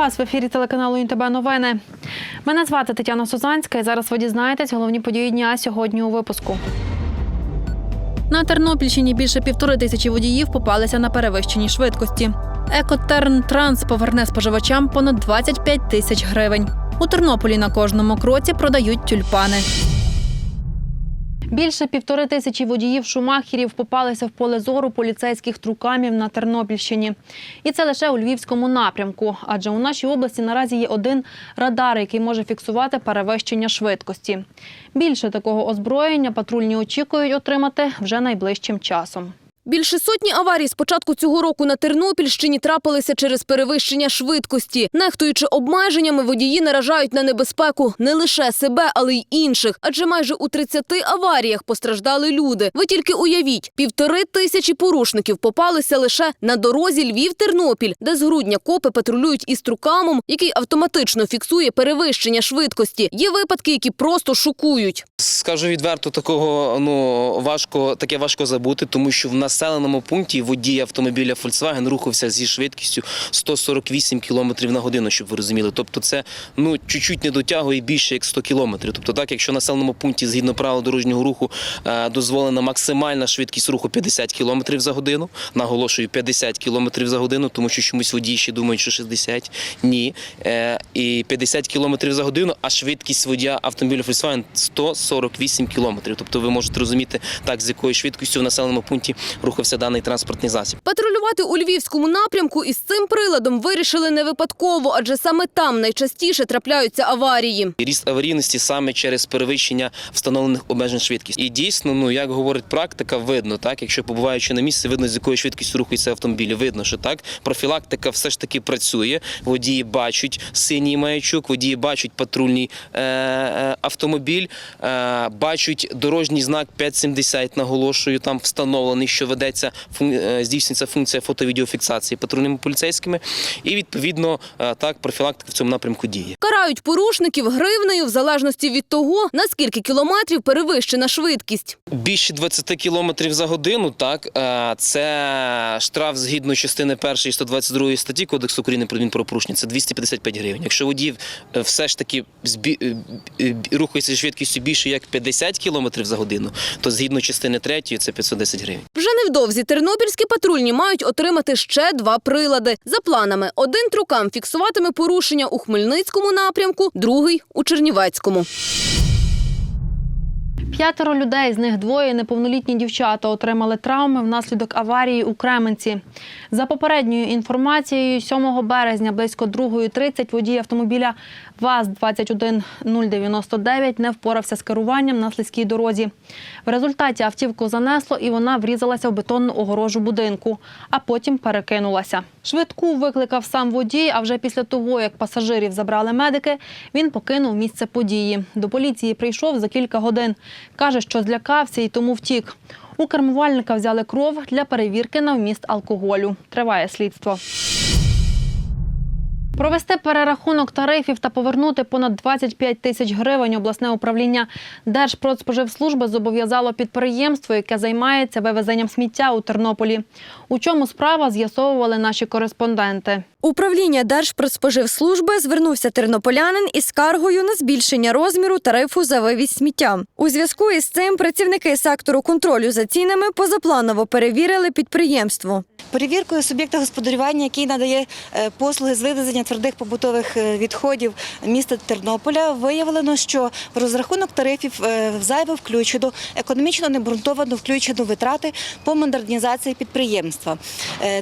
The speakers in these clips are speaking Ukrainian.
вас в ефірі телеканалу ІНТБ Новини. Мене звати Тетяна Сузанська. І зараз ви дізнаєтесь головні події дня сьогодні у випуску. На Тернопільщині більше півтори тисячі водіїв попалися на перевищеній швидкості. Екотерн Транс поверне споживачам понад 25 тисяч гривень. У Тернополі на кожному кроці продають тюльпани. Більше півтори тисячі водіїв шумахерів попалися в поле зору поліцейських трукамів на Тернопільщині. І це лише у Львівському напрямку, адже у нашій області наразі є один радар, який може фіксувати перевищення швидкості. Більше такого озброєння патрульні очікують отримати вже найближчим часом. Більше сотні аварій з початку цього року на Тернопільщині трапилися через перевищення швидкості. Нехтуючи обмеженнями, водії наражають на небезпеку не лише себе, але й інших. Адже майже у 30 аваріях постраждали люди. Ви тільки уявіть, півтори тисячі порушників попалися лише на дорозі Львів-Тернопіль, де з грудня копи патрулюють із трукамом, який автоматично фіксує перевищення швидкості. Є випадки, які просто шокують. Скажу відверто, такого ну важко таке важко забути, тому що в населеному пункті водій автомобіля Volkswagen рухався зі швидкістю 148 км на годину, щоб ви розуміли. Тобто, це ну чуть-чуть не дотягує більше як 100 км. Тобто, так, якщо в населеному пункті згідно правил дорожнього руху е, дозволена максимальна швидкість руху 50 км за годину, наголошую 50 км за годину, тому що чомусь водії ще думають, що 60. Ні. Е, і 50 км за годину, а швидкість водія автомобіля Volkswagen 148 км. Тобто ви можете розуміти так, з якою швидкістю в населеному пункті рухався даний транспортний засіб. Патрулювати у львівському напрямку із цим приладом вирішили не випадково, адже саме там найчастіше трапляються аварії. І Ріст аварійності саме через перевищення встановлених обмежень швидкості. І дійсно, ну як говорить практика, видно, так якщо побуваючи на місці, видно з якою швидкістю рухається автомобіль. Видно, що так профілактика все ж таки працює. Водії бачать синій маячок, водії бачать патрульний е- е- автомобіль, е- бачать дорожній знак 570, наголошую, там встановлений, що ведеться е, здійснюється функція фото-відеофіксації патрульними поліцейськими. І відповідно е, так профілактика в цьому напрямку діє. Карають порушників гривнею в залежності від того, наскільки кілометрів перевищена швидкість. Більше 20 км за годину, так е, це штраф згідно частини 1 122 статті Кодексу України про адмінправопорушення, це 255 гривень. Якщо водій все ж таки рухається швидкістю більше як 50 км за годину, то згідно частини 3 це 510 гривень. Вже невдовзі тернопільські патрульні мають отримати ще два прилади. За планами, один трукам фіксуватиме порушення у Хмельницькому напрямку, другий у Чернівецькому. П'ятеро людей, з них двоє неповнолітні дівчата, отримали травми внаслідок аварії у Кременці. За попередньою інформацією, 7 березня близько 2.30 водій автомобіля ВАЗ-21099 не впорався з керуванням на слизькій дорозі. В результаті автівку занесло і вона врізалася в бетонну огорожу будинку, а потім перекинулася. Швидку викликав сам водій, а вже після того, як пасажирів забрали медики, він покинув місце події. До поліції прийшов за кілька годин. Каже, що злякався і тому втік. У кермувальника взяли кров для перевірки на вміст алкоголю. Триває слідство. Провести перерахунок тарифів та повернути понад 25 тисяч гривень обласне управління Держпродспоживслужби зобов'язало підприємство, яке займається вивезенням сміття у Тернополі. У чому справа з'ясовували наші кореспонденти. Управління Держпродспоживслужби звернувся тернополянин із скаргою на збільшення розміру тарифу за вивіз сміття. У зв'язку із цим працівники сектору контролю за цінами позапланово перевірили підприємство. Перевіркою суб'єкта господарювання, який надає е, послуги з вивезення твердих побутових е, відходів міста Тернополя, виявлено, що в розрахунок тарифів е, зайво включено економічно необґрунтовано включено витрати по модернізації підприємства.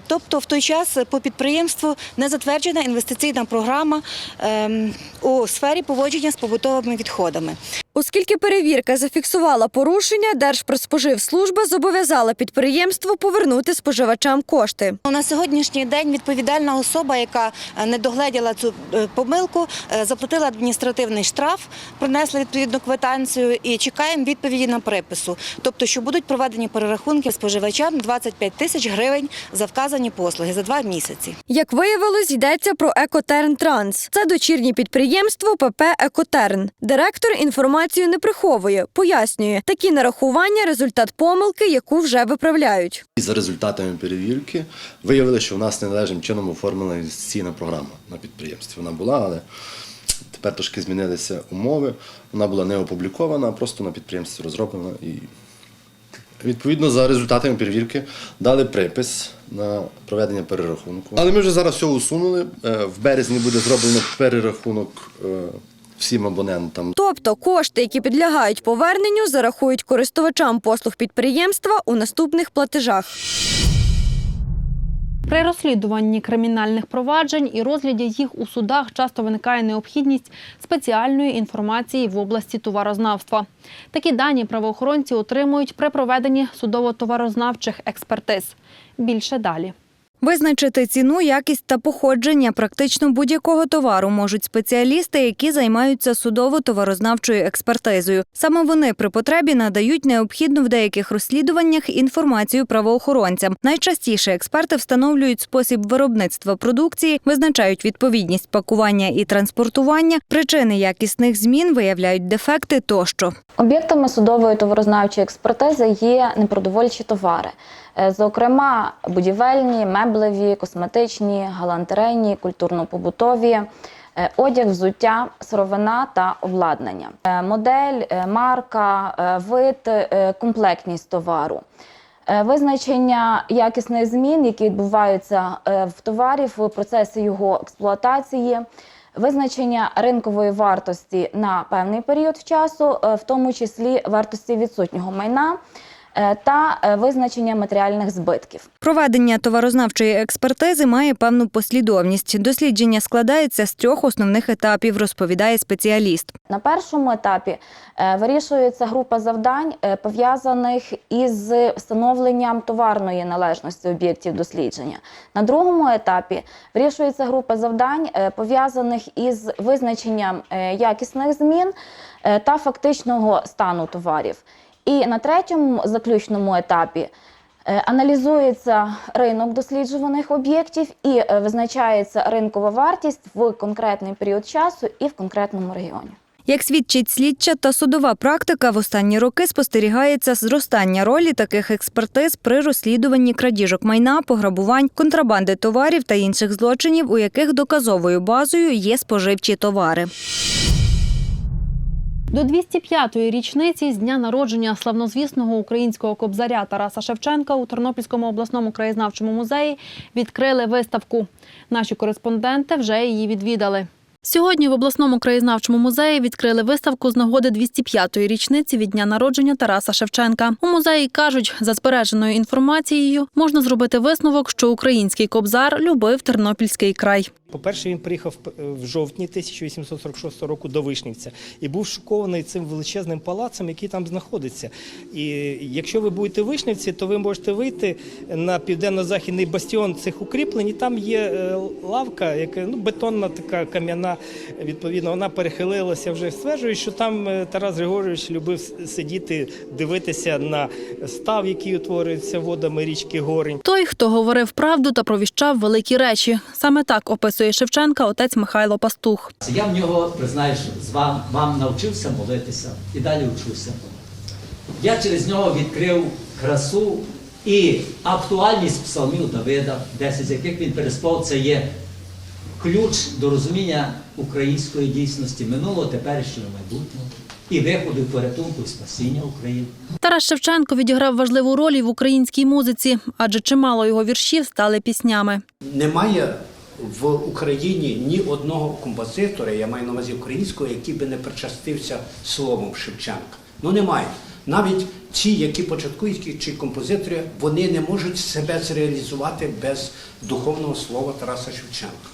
Тобто, в той час по підприємству не затверджена інвестиційна програма ем, у сфері поводження з побутовими відходами. Оскільки перевірка зафіксувала порушення, Держпродспоживслужба зобов'язала підприємство повернути споживачам кошти. На сьогоднішній день відповідальна особа, яка е, не догледіла цю е, помилку, е, заплатила адміністративний штраф, принесла відповідну квитанцію і чекаємо відповіді на припису. Тобто, що будуть проведені перерахунки споживачам 25 тисяч гривень за вказані послуги за два місяці. Як виявилось, йдеться про Екотерн Транс. Це дочірнє підприємство ПП Екотерн. Директор інформації інформацію не приховує, пояснює, такі нарахування результат помилки, яку вже виправляють. За результатами перевірки виявили, що в нас неналежним чином оформлена інвестиційна програма на підприємстві. Вона була, але тепер трошки змінилися умови. Вона була не опублікована, а просто на підприємстві розроблена. І відповідно за результатами перевірки дали припис на проведення перерахунку. Але ми вже зараз все усунули. Е, В березні буде зроблено перерахунок е, всім абонентам. Тобто кошти, які підлягають поверненню, зарахують користувачам послуг підприємства у наступних платежах. При розслідуванні кримінальних проваджень і розгляді їх у судах часто виникає необхідність спеціальної інформації в області товарознавства. Такі дані правоохоронці отримують при проведенні судово-товарознавчих експертиз. Більше далі. Визначити ціну, якість та походження практично будь-якого товару можуть спеціалісти, які займаються судово-товарознавчою експертизою. Саме вони при потребі надають необхідну в деяких розслідуваннях інформацію правоохоронцям. Найчастіше експерти встановлюють спосіб виробництва продукції, визначають відповідність пакування і транспортування, причини якісних змін, виявляють дефекти тощо. Об'єктами судової товарознавчої експертизи є непродовольчі товари, Е, зокрема будівельні, меблеві, косметичні, галантерейні, культурно-побутові, е, одяг, взуття, сировина та обладнання, Е, модель, е, марка, вид, комплектність товару. Визначення якісних змін, які відбуваються в товарі в процесі його експлуатації, визначення ринкової вартості на певний період часу, в тому числі вартості відсутнього майна та е, визначення матеріальних збитків. Проведення товарознавчої експертизи має певну послідовність. Дослідження складається з трьох основних етапів, розповідає спеціаліст. На першому етапі е, вирішується група завдань, е, пов'язаних із встановленням товарної належності об'єктів дослідження. На другому етапі вирішується група завдань, е, пов'язаних із визначенням е, якісних змін е, та фактичного стану товарів. І на третьому заключному етапі е, аналізується ринок досліджуваних об'єктів і е, визначається ринкова вартість в конкретний період часу і в конкретному регіоні. Як свідчить слідча та судова практика, в останні роки спостерігається зростання ролі таких експертиз при розслідуванні крадіжок майна, пограбувань, контрабанди товарів та інших злочинів, у яких доказовою базою є споживчі товари. До 205-ї річниці з дня народження славнозвісного українського кобзаря Тараса Шевченка у Тернопільському обласному краєзнавчому музеї відкрили виставку. Наші кореспонденти вже її відвідали. Сьогодні в обласному краєзнавчому музеї відкрили виставку з нагоди 205-ї річниці від дня народження Тараса Шевченка. У музеї кажуть, за збереженою інформацією можна зробити висновок, що український кобзар любив Тернопільський край. По-перше, він приїхав е, в жовтні 1846 року до Вишнівця і був шокований цим величезним палацем, який там знаходиться. І якщо ви будете в Вишнівці, то ви можете вийти на південно-західний бастіон цих укріплень. і Там є е, лавка, яка ну бетонна така кам'яна. Відповідно, вона перехилилася вже. Стверджують, що там е, Тарас Григорович любив сидіти, дивитися на став, який утворюється водами річки Горень. Той, хто говорив правду та провіщав великі речі. Саме так описує Шевченка отець Михайло Пастух. Я в нього, признаєш, з вам, вам навчився молитися і далі вчуся. Я через нього відкрив красу і актуальність псалмів Давида, 10 з яких він переспав, це є ключ до розуміння української дійсності минулого, теперішнього, майбутнього і виходу порятунку і спасіння України. Тарас Шевченко відіграв важливу роль і в українській музиці, адже чимало його віршів стали піснями. Немає в Україні ні одного композитора, я маю на увазі українського, який би не причастився словом Шевченка. Ну немає. Навіть ті, які початкують чи композитори, вони не можуть себе зреалізувати без духовного слова Тараса Шевченка.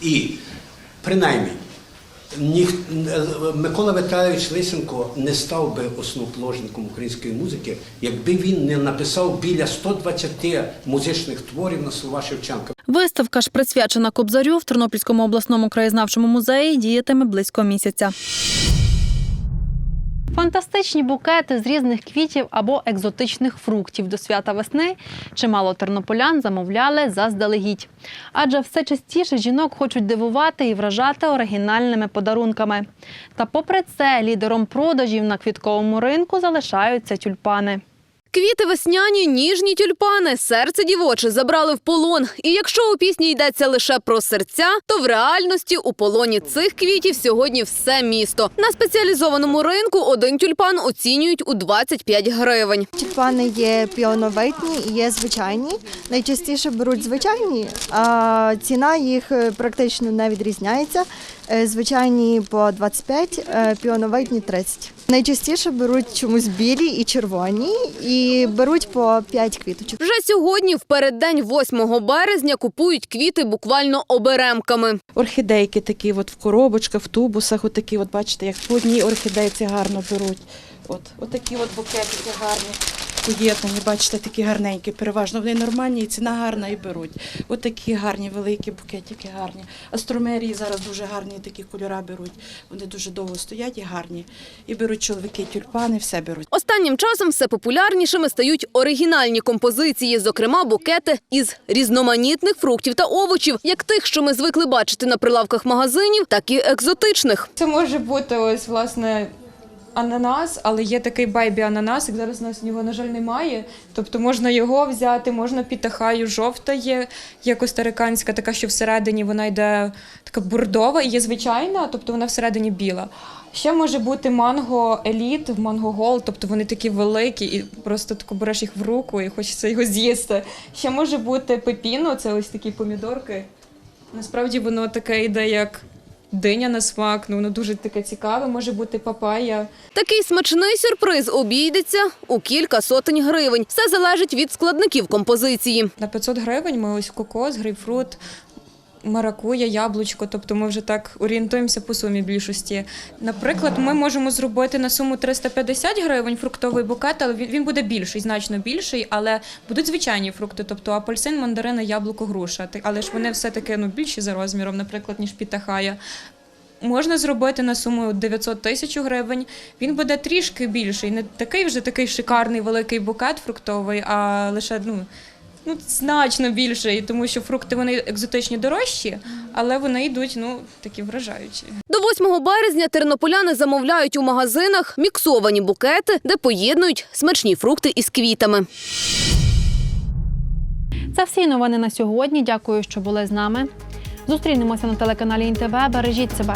І принаймні ніх, Микола Виталійович Лисенко не став би основоположником української музики, якби він не написав біля 120 музичних творів на слова Шевченка. Виставка ж присвячена Кобзарю в Тернопільському обласному краєзнавчому музеї діятиме близько місяця. Фантастичні букети з різних квітів або екзотичних фруктів до свята весни чимало тернополян замовляли заздалегідь. Адже все частіше жінок хочуть дивувати і вражати оригінальними подарунками. Та попри це, лідером продажів на квітковому ринку залишаються тюльпани. Квіти весняні, ніжні тюльпани, серце дівоче забрали в полон. І якщо у пісні йдеться лише про серця, то в реальності у полоні цих квітів сьогодні все місто. На спеціалізованому ринку один тюльпан оцінюють у 25 гривень. Тюльпани є піоновитні і є звичайні. Найчастіше беруть звичайні, а ціна їх е, практично не відрізняється. Е, Звичайні по 25, е, піоновитні 30. Найчастіше беруть чомусь білі і червоні, і беруть по 5 квіточок. Вже сьогодні, в переддень 8 березня, купують квіти буквально оберемками. орхідейки такі от в коробочках, в тубусах, от такі, от бачите, як по одній орхідейці гарно беруть. От, от такі от букетики гарні. Поєднані, бачите, такі гарненькі, переважно вони нормальні, і ціна гарна і беруть. От такі гарні, великі букетики гарні. Астромерії зараз дуже гарні такі кольори беруть. Вони дуже довго стоять і гарні. І беруть чоловіки тюльпани, все беруть. Останнім часом все популярнішими стають оригінальні композиції, зокрема букети із різноманітних фруктів та овочів, як тих, що ми звикли бачити на прилавках магазинів, так і екзотичних. Це може бути ось власне. Ананас, але є такий байбі ананас, як зараз у нас його, на жаль, немає. Тобто можна його взяти, можна пітахаю, жовта є, є костариканська, така, що всередині вона йде така бордова і є звичайна, тобто вона всередині біла. Ще може бути манго еліт, манго гол, тобто вони такі великі, і просто тако береш їх в руку і хочеться його з'їсти. Ще може бути пепіно, це ось такі помідорки. Насправді воно таке йде як диня на смак, ну воно дуже таке цікаве, може бути папая. Такий смачний сюрприз обійдеться у кілька сотень гривень. Все залежить від складників композиції. На 500 гривень ми ось кокос, грейпфрут, маракуя, яблучко, тобто ми вже так орієнтуємося по сумі більшості. Наприклад, ми можемо зробити на суму 350 гривень фруктовий букет, але він буде більший, значно більший, але будуть звичайні фрукти, тобто апельсин, мандарина, яблуко, груша. Але ж вони все-таки ну, більші за розміром, наприклад, ніж пітахая. Можна зробити на суму 900 тисяч гривень. Він буде трішки більший, не такий вже такий шикарний великий букет фруктовий, а лише ну, ну значно більший, тому що фрукти вони екзотичні дорожчі, але вони йдуть ну такі вражаючі. До 8 березня тернополяни замовляють у магазинах міксовані букети, де поєднують смачні фрукти із квітами. Це всі новини на сьогодні. Дякую, що були з нами. Зустрінемося на телеканалі ІНТВ. Бережіть себе.